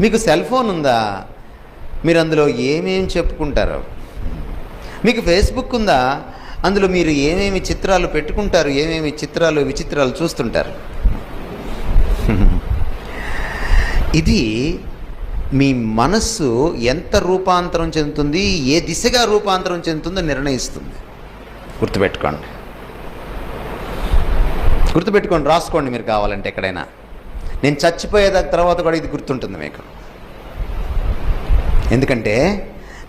మీకు cell phone ఉందా? మీరు అందులో ఏమేమి చెప్పుకుంటారు? మీకు ఫేస్బుక్ ఉందా? అందులో మీరు ఏమేమి చిత్రాలు పెట్టుకుంటారు? ఏమేమి చిత్రాలు విచిత్రాలు చూస్తుంటారు? ఇది మీ మనస్సు ఎంత రూపాంతరం చెందుతుంది? ఏ దిశగా రూపాంతరం చెందుతుందో నిర్ణయిస్తుంది. గుర్తుపెట్టుకోండి. గుర్తుపెట్టుకోండి రాసుకోండి మీరు కావాలంటే ఎక్కడైనా. నేను చచ్చిపోయేదా తర్వాత కూడా ఇది గుర్తుంటుంది మీకు. ఎందుకంటే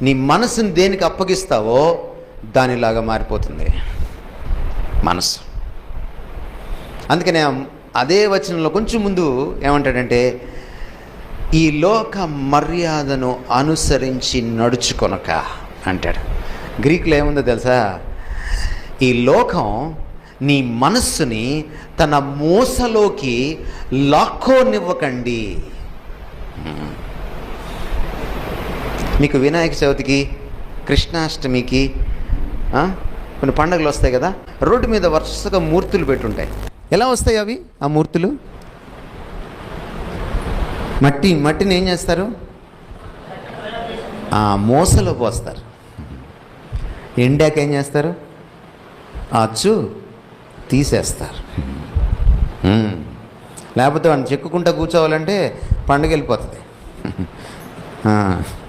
నీ మనసుని దేనికి అప్పగిస్తావో దానిలాగా మారిపోతుంది. మనసు అందుకనే అదే వచనంలో కొంచెం ముందు ఏమంటాడంటే ఈ లోక మర్యాదను అనుసరించి నడుచుకొనక అంటాడు. గ్రీకులో ఏముందో తెలుసా? ఈ లోకం నీ మనస్సుని తన మూసలోకి లాక్కోనివ్వకండి. మీకు వినాయక చవితికి కృష్ణాష్టమికి కొన్ని పండుగలు వస్తాయి కదా రోడ్డు మీద వరుసగా మూర్తులు పెట్టుంటాయి. ఎలా వస్తాయి అవి ఆ మూర్తులు? మట్టి మట్టిని ఏం చేస్తారు? ఆ మూసలో పోస్తారు ఎండాక ఏం చేస్తారు? ఆ అచ్చు. తీసేస్తారు. లేకపోతే వాడిని చెక్కుకుంటా కూర్చోవాలంటే పండుగ వెళ్ళిపోతుంది.